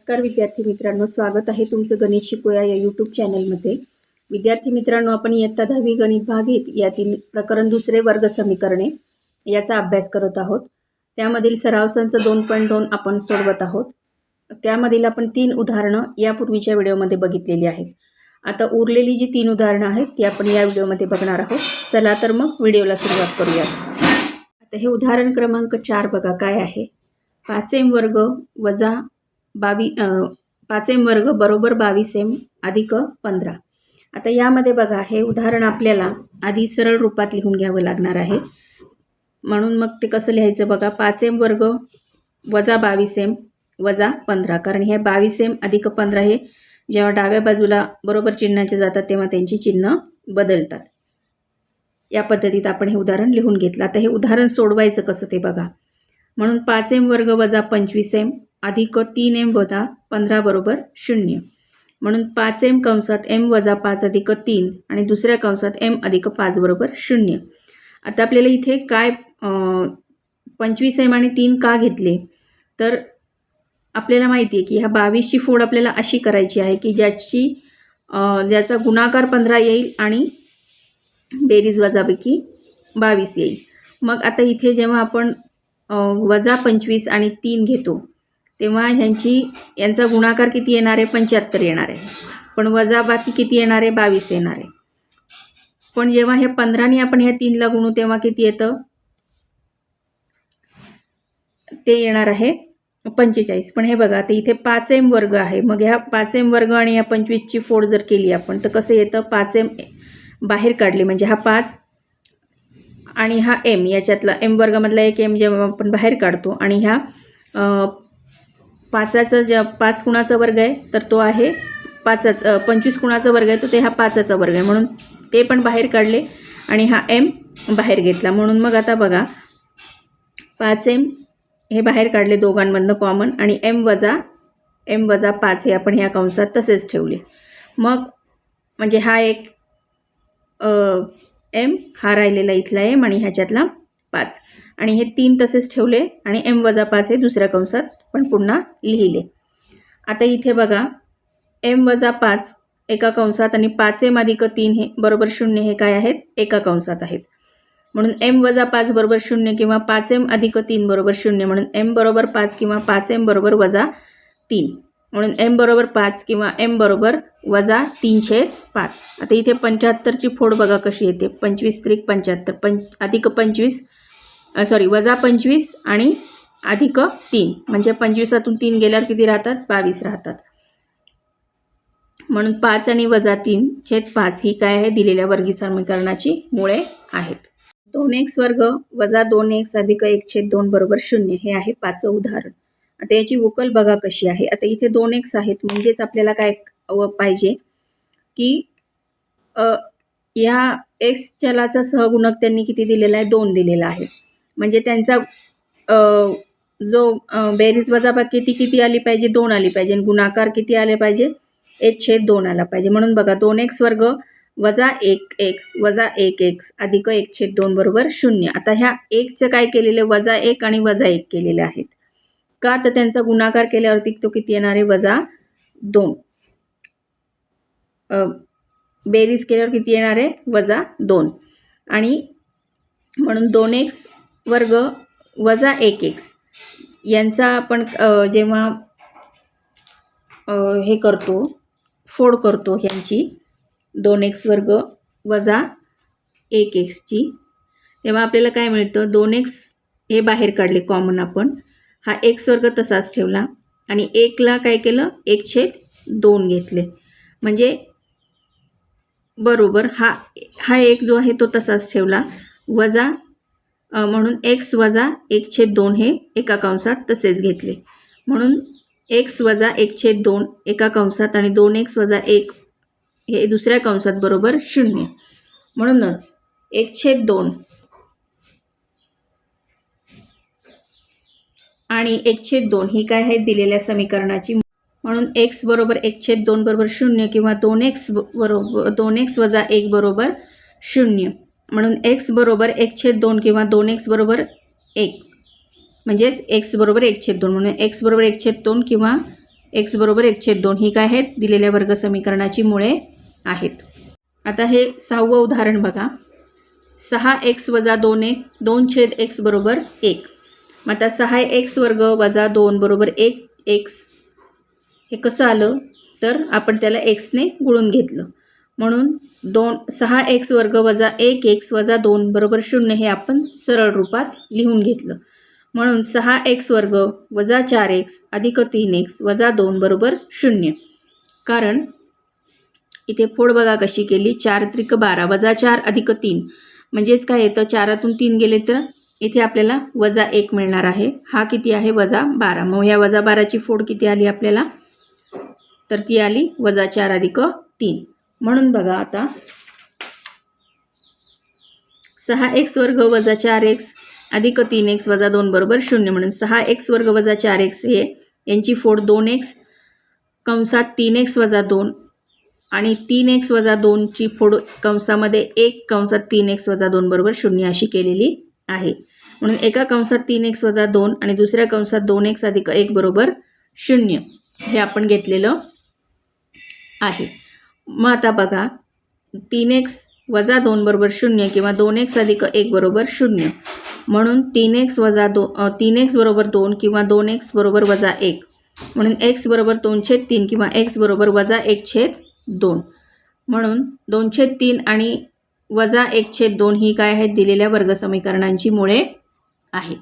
नमस्कार विद्यार्थी मित्रांनो स्वागत आहे तुमचं गणित शिकूया या यूट्यूब चॅनलमध्ये विद्यार्थी मित्रांनो आपण इयत्ता दहावी गणित भाग एक यातील प्रकरण दुसरे वर्ग समीकरणे याचा अभ्यास करत आहोत. त्यामधील सरावसांचं दोन पॉईंट दोन आपण सोडवत आहोत. त्यामधील आपण तीन उदाहरणं यापूर्वीच्या व्हिडिओमध्ये बघितलेली आहेत. आता उरलेली जी तीन उदाहरणं आहेत ती आपण या व्हिडिओमध्ये बघणार आहोत. चला तर मग व्हिडिओला सुरुवात करूया आता हे उदाहरण क्रमांक चार बघा काय आहे? पाच एम वर्ग वजा बावी पाच एम वर्ग बरोबर बावीस एम अधिक पंधरा. आता यामध्ये बघा हे उदाहरण आपल्याला आधी सरळ रूपात लिहून घ्यावं लागणार आहे. म्हणून मग ते कसं लिहायचं बघा पाच एम वर्ग वजा बावीस एम वजा पंधरा. कारण हे बावीस एम अधिक पंधरा हे जेव्हा डाव्या बाजूला बरोबर चिन्हाचे जातात तेव्हा त्यांची चिन्ह बदलतात. या पद्धतीत आपण हे उदाहरण लिहून घेतलं. आता हे उदाहरण सोडवायचं कसं ते बघा. म्हणून पाच एम वर्ग वजा पंचवीस एम अधिक तीन एम वजा पंधरा बरोबर शून्य. म्हणून पाच एम कंसात एम वजा पाच अधिक तीन आणि दुसऱ्या कंसात एम अधिक पाच बरोबर शून्य. आता आपल्याला इथे काय पंचवीस एम आणि तीन का घेतले? तर आपल्याला माहिती आहे की ह्या बावीसची फोड आपल्याला अशी करायची आहे की ज्याची ज्याचा गुणाकार पंधरा येईल आणि बेरीज वजापैकी बावीस येईल. मग आता इथे जेव्हा आपण वजा पंचवीस आणि तीन घेतो तेव्हा ह्यांची यांचा गुणाकार किती येणार? आहे पंच्याहत्तर येणार. आहे पण वजा बाकी किती येणार? आहे बावीस येणार. आहे पण जेव्हा हे पंधराने आपण ह्या तीनला गुणू तेव्हा किती येतं? ते येणार आहे पंचेचाळीस. पण हे बघा आता इथे पाच एम वर्ग आहे. मग ह्या पाच एम वर्ग आणि या पंचवीसची फोड जर केली आपण तर कसं येतं? पाच एम बाहेर काढले. म्हणजे हा पाच आणि हा एम याच्यातला एम वर्गामधला एक एम जेव्हा आपण बाहेर काढतो आणि ह्या पाचाचा ज्या पाच कुणाचा वर्ग आहे तर तो आहे पाचाचा पंचवीस कुणाचा वर्ग आहे तो ते हा पाचाचा वर्ग आहे. म्हणून ते पण बाहेर काढले आणि हा एम बाहेर घेतला. म्हणून मग आता बघा पाच एम हे बाहेर काढले दोघांमधनं कॉमन आणि एम वजा एम वजा पाच हे आपण ह्या कंसात तसेच ठेवले. मग म्हणजे हा एक एम हा राहिलेला इथला एम आणि ह्याच्यातला पाच. आणि हे तीन तसेच ठेवले आणि एम वजा पाच हे दुसऱ्या कंसात पण पुन्हा लिहिले. आता इथे बघा एम वजा पाच एका कंसात आणि पाच एम अधिक तीन हे बरोबर शून्य हे काय आहेत? एका कंसात आहेत. म्हणून एम वजा पाच बरोबर शून्य किंवा पाच एम अधिक तीन बरोबर शून्य म्हणून एम बरोबर पाच किंवा पाच एम बरोबर वजा तीन. म्हणून एम बरोबर पाच किंवा एम बरोबर वजा तीनशे पाच. आता इथे पंच्याहत्तरची फोड बघा कशी येते. पंचवीस त्रिक पंच्याहत्तर पंच अधिक पंचवीस सॉरी वजा पंचवीस आणि अधिक तीन. म्हणजे पंचवीसातून तीन गेल्यावर किती राहतात? बावीस राहतात. म्हणून पाच आणि वजा तीन छेद पाच ही काय आहे? दिलेल्या वर्गी समीकरणाची मुळे आहेत. दोन एक्स वर्ग वजा दोन एक्स अधिक एक छेद दोन बरोबर शून्य हे आहे पाचवं उदाहरण. आता याची उकल बघा कशी आहे. आता इथे दोन एक्स आहेत. म्हणजेच आपल्याला काय पाहिजे? की या ह्या एक्स चलाचा सहगुणक त्यांनी किती दिलेला आहे? दोन दिलेला आहे. म्हणजे त्यांचा जो बेरीज वजाबाकी ती किती आली पाहिजे? दोन आली पाहिजे. आणि गुणाकार किती आले पाहिजे? एक छेद दोन आला पाहिजे. म्हणून बघा दोन एक्स वर्ग वजा एक एक्स वजा एक एक्स अधिक एक छेद दोन बरोबर शून्य. आता ह्या एकचं काय केलेले? वजा एक आणि वजा एक केलेले आहेत. का? तर त्यांचा गुणाकार केल्यावरती तो किती येणार आहे? वजा दोन. बेरीज केल्यावर किती येणार आहे? वजा दोन. आणि म्हणून दोन एक्स वर्ग वजा एक एक्स यांचा आपण जेव्हा हे करतो फोड करतो ह्यांची दोन एक्स वर्ग वजा एक एक्सची तेव्हा आपल्याला काय मिळतं? दोन एक्स हे बाहेर काढले कॉमन आपण. हा एक्स वर्ग तसाच ठेवला आणि एकला काय केलं? एक छेद दोन घेतले. म्हणजे बरोबर हा हा एक जो आहे तो तसाच ठेवला. वजा म्हणून एक्स वजा एक छेद दोन हे एका कंसात तसेच घेतले. म्हणून एक्स वजा एक छेद दोन एका कंसात आणि दोन एक्स वजा एक हे दुसऱ्या कंसात बरोबर शून्य. म्हणूनच एक छेद दोन आणि एक छेद दोन ही काय आहे दिलेल्या समीकरणाची. म्हणून एक्स बरोबर एक छेद दोन बरोबर शून्य किंवा दोन एक्स बरोबर दोन एक्स वजा एक बरोबर शून्य. म्हणून एक्स बरोबर एक छेद दोन किंवा दोन एक्स बरोबर एक. म्हणजेच एक्स बरोबर एक छेद दोन म्हणून एक्स बरोबर एक छेद दोन किंवा एक्स बरोबर एक छेद दोन ही काय आहेत? दिलेल्या वर्ग समीकरणाची मुळे आहेत. आता हे सहावं उदाहरण बघा. सहा एक्स वजा दोन एक दोन छेद एक्स बरोबर एक. मग आता सहा एक्स वर्ग वजा दोन बरोबर एक एक्स हे कसं आलं? तर आपण त्याला एक्सने गुळून घेतलं. म्हणून दोन सहा एक्स वर्ग वजा एक एक्स वजा दोन बरोबर शून्य हे आपण सरळ रूपात लिहून घेतलं. म्हणून सहा एक्स वर्ग वजा चार एक्स अधिक तीन एक्स वजा दोन बरोबर शून्य. कारण इथे फोड बघा कशी केली. चार त्रिक बारा वजा चार अधिक तीन. म्हणजेच काय येतं? चारातून तीन गेले तर इथे आपल्याला वजा एक मिळणार आहे. हा किती आहे? वजा बारा. मग ह्या वजा बाराची फोड किती आली आपल्याला? तर ती आली वजा चार अधिक तीन. म्हणून बघा आता. सहा एक्स वर्ग वजा चार एक्स अधिक तीन एक्स वजा दोन बरोबर शून्य म्हणून सहा एक्स वर्ग वजा चार एक्स हे यांची फोड दोन एक्स कंसात तीन एक्स वजा दोन आणि तीन एक्स वजा दोनची फोड कंसामध्ये एक कंसात तीन एक्स वजा दोन बरोबर शून्य अशी केलेली आहे. म्हणून एका कंसात तीन एक्स वजा दोन आणि दुसऱ्या कंसात दोन एक्स अधिक एक बरोबर शून्य हे आपण घेतलेलं आहे. मग आता बघा तीन एक्स वजा दोन बरोबर शून्य किंवा दोन एक्स अधिक एक बरोबर शून्य. म्हणून तीन एक्स वजा दो तीन एक्स बरोबर दोन किंवा दोन एक्स बरोबर वजा एक. म्हणून एक्स बरोबर दोन छेद तीन किंवा एक्स बरोबर वजा एक छेद दोन. म्हणून दोन छेद तीन आणि वजा एक छेद दोन ही काय आहेत? दिलेल्या वर्गसमीकरणांची मुळे आहेत.